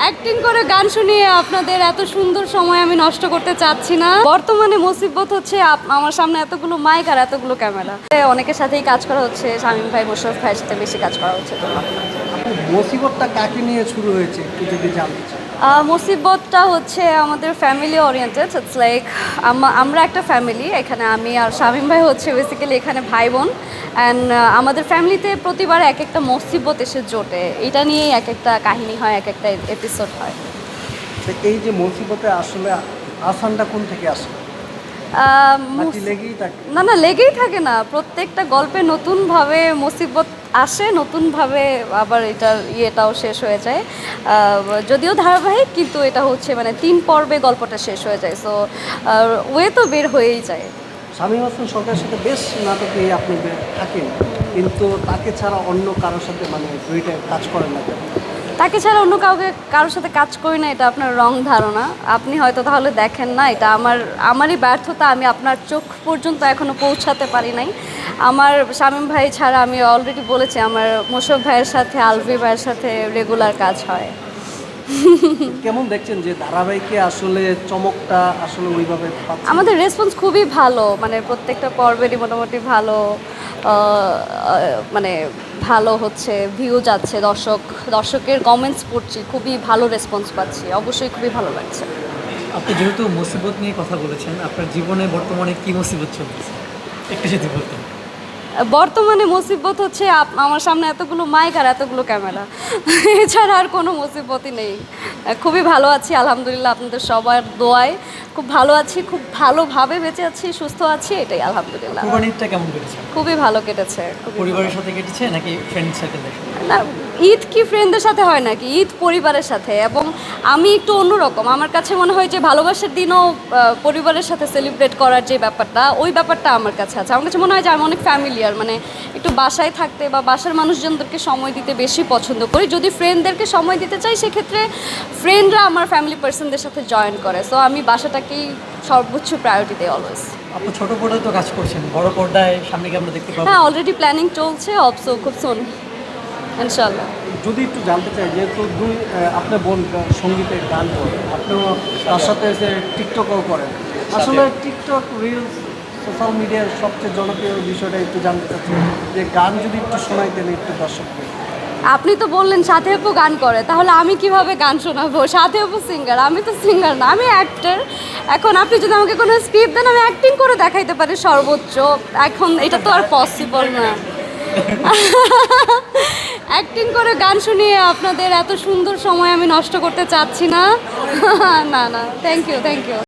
Acting করে গান শুনিয়ে আপনাদের এত সুন্দর সময় আমি নষ্ট করতে চাচ্ছি না। বর্তমানে মুসিবত হচ্ছে আমার সামনে এতগুলো মাইক আর এতগুলো ক্যামেরা অনেকের সাথেই কাজ করা হচ্ছে, শামীম ভাই, মোশরফ ভাইয়ের সাথে বেশি কাজ করা হচ্ছে। মুসিবতটা কাকে নিয়ে শুরু হয়েছে, একটু যদি জানতে চাই মুসিবতটা হচ্ছে আমাদের ফ্যামিলি ওরিয়েন্টেড ইটস লাইক আমরা একটা ফ্যামিলি এখানে আমি আর শামীম ভাই হচ্ছে বেসিক্যালি এখানে ভাই বোন অ্যান্ড আমাদের ফ্যামিলিতে প্রতিবার এক একটা মুসিবত এসে জোটে। এটা নিয়েই এক একটা কাহিনী হয় এক একটা এপিসোড হয় এই যে মুসিবতে আসলে আসানটা কোন থেকে আসে না না লেগেই থাকে না। প্রত্যেকটা গল্পে নতুনভাবে মুসিবত আসে নতুনভাবে আবার এটার ইয়েটাও শেষ হয়ে যায়। যদিও ধারাবাহিক কিন্তু এটা হচ্ছে মানে তিন পর্বে গল্পটা শেষ হয়ে যায়। সো ওয়ে তো বের হয়েই যায়। শামীম হাসান সরকারের সাথে বেশ নাটকে আপনি থাকেন কিন্তু তাকে ছাড়া অন্য কারোর সাথে মানে দুইটা কাজ করেন না? তাকে ছাড়া অন্য কাউকে কারোর সাথে কাজ করি না এটা আপনার রং ধারণা। আপনি হয়তো তাহলে দেখেন না এটা আমার আমারই ব্যর্থতা আমি আপনার চোখ পর্যন্ত এখনও পৌঁছাতে পারি নাই। আমার শামীম ভাই ছাড়া আমি অলরেডি বলেছি আমার মোশারফ ভাইয়ের সাথে আলভি ভাইয়ের সাথে রেগুলার কাজ হয়। কেমন দেখছেন যে ধারাবাহিকে আসলে চমকটা আসলে ওইভাবে? আমাদের রেসপন্স খুবই ভালো মানে প্রত্যেকটা পর্বেরই মোটামুটি ভালো। মানে ভালো হচ্ছে ভিউ যাচ্ছে দর্শক দর্শকের কমেন্টস পড়ছি খুবই ভালো রেসপন্স পাচ্ছি অবশ্যই খুবই ভালো লাগছে। আপনি যেহেতু মুসিবত নিয়ে কথা বলেছেন আপনার জীবনে বর্তমানে কি মুসিবত চলতেছে একটু যদি বলতেন। বর্তমানে মুসিবত হচ্ছে আমার সামনে এতগুলো মাইক আর এতগুলো ক্যামেরা এছাড়া আর কোনো মুসিবতই নেই। খুবই ভালো আছি আলহামদুলিল্লাহ আপনাদের সবার দোয়ায়। খুব ভালো আছি খুব ভালোভাবে বেঁচে আছি সুস্থ আছি এটাই আলহামদুলিল্লাহ। কোরবানিটা কেমন কেটেছে? খুবই ভালো কেটেছে পরিবারের সাথে কেটেছে নাকি ফ্রেন্ড সার্কেলের সাথে? না ঈদ কি ফ্রেন্ডদের সাথে হয় নাকি? ঈদ পরিবারের সাথে এবং আমি একটু অন্যরকম। আমার কাছে মনে হয় যে ভালোবাসার দিনও পরিবারের সাথে সেলিব্রেট করার যে ব্যাপারটা ওই ব্যাপারটা আমার কাছে আছে। আমার কাছে মনে হয় যে আমি অনেক ফ্যামিলিয়ার মানে একটু বাসায় থাকতে বা বাসার মানুষজনদেরকে সময় দিতে বেশি পছন্দ করি। যদি ফ্রেন্ডদেরকে সময় দিতে চাই সেক্ষেত্রে ফ্রেন্ডরা আমার ফ্যামিলি পার্সনদের সাথে জয়েন করে সো আমি বাসাটাকেই সর্বোচ্চ প্রায়োরিটি দিই অলওয়েজ আপনি ছোট পর্দায় তো কাজ করছেন বড় পর্দায় সামনে কি আমরা দেখতে পাবো। হ্যাঁ অলরেডি প্ল্যানিং চলছে অবসো খুব সুন ইনশাল্লাহ যদি একটু জানতে চাই যেহেতু দুই আহ, আপনার বোন সঙ্গীতে গান করে আপনিও তার সাথে যে টিকটকও করেন আসলে টিকটক রিলস সোশ্যাল মিডিয়ার সবচেয়ে জনপ্রিয় বিষয়টা একটু জানতে চাচ্ছি যে গান যদি একটু শোনাইতেন একটু দর্শকদের। আপনি তো বললেন সাথে আপু গান করে, তাহলে আমি কীভাবে গান শোনাবো? সাথে আপু সিঙ্গার আমি তো সিঙ্গার না, আমি অ্যাক্টার এখন আপনি যদি আমাকে কোনো স্ক্রিপ্ট দেন, আমি অ্যাক্টিং করে দেখাইতে পারি সর্বোচ্চ। এখন এটা তো আর পসিবল না। অ্যাক্টিং করে গান শুনিয়ে আপনাদের এত সুন্দর সময় আমি নষ্ট করতে চাচ্ছি না। না না থ্যাংক ইউ থ্যাংক ইউ